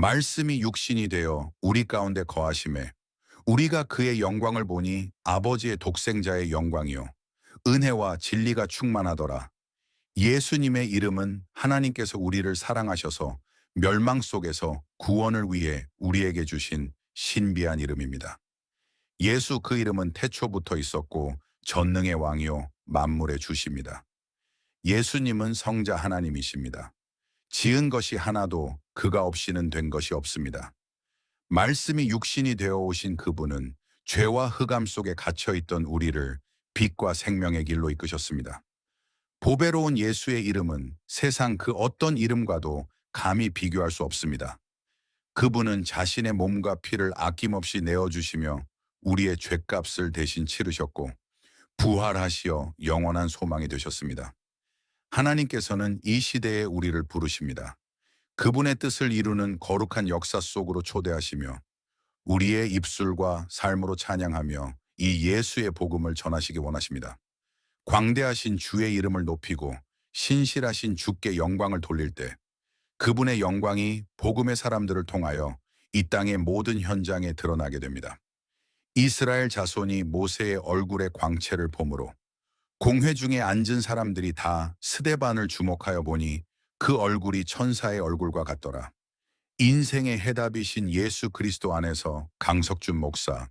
말씀이 육신이 되어 우리 가운데 거하심에 우리가 그의 영광을 보니 아버지의 독생자의 영광이요 은혜와 진리가 충만하더라. 예수님의 이름은 하나님께서 우리를 사랑하셔서 멸망 속에서 구원을 위해 우리에게 주신 신비한 이름입니다. 예수 그 이름은 태초부터 있었고 전능의 왕이요 만물의 주십니다. 예수님은 성자 하나님이십니다. 지은 것이 하나도 그가 없이는 된 것이 없습니다. 말씀이 육신이 되어 오신 그분은 죄와 흑암 속에 갇혀 있던 우리를 빛과 생명의 길로 이끄셨습니다. 보배로운 예수의 이름은 세상 그 어떤 이름과도 감히 비교할 수 없습니다. 그분은 자신의 몸과 피를 아낌없이 내어주시며 우리의 죄값을 대신 치르셨고 부활하시어 영원한 소망이 되셨습니다. 하나님께서는 이 시대에 우리를 부르십니다. 그분의 뜻을 이루는 거룩한 역사 속으로 초대하시며 우리의 입술과 삶으로 찬양하며 이 예수의 복음을 전하시기 원하십니다. 광대하신 주의 이름을 높이고 신실하신 주께 영광을 돌릴 때 그분의 영광이 복음의 사람들을 통하여 이 땅의 모든 현장에 드러나게 됩니다. 이스라엘 자손이 모세의 얼굴의 광채를 보므로 공회 중에 앉은 사람들이 다 스데반을 주목하여 보니 그 얼굴이 천사의 얼굴과 같더라. 인생의 해답이신 예수 그리스도 안에서 강석준 목사,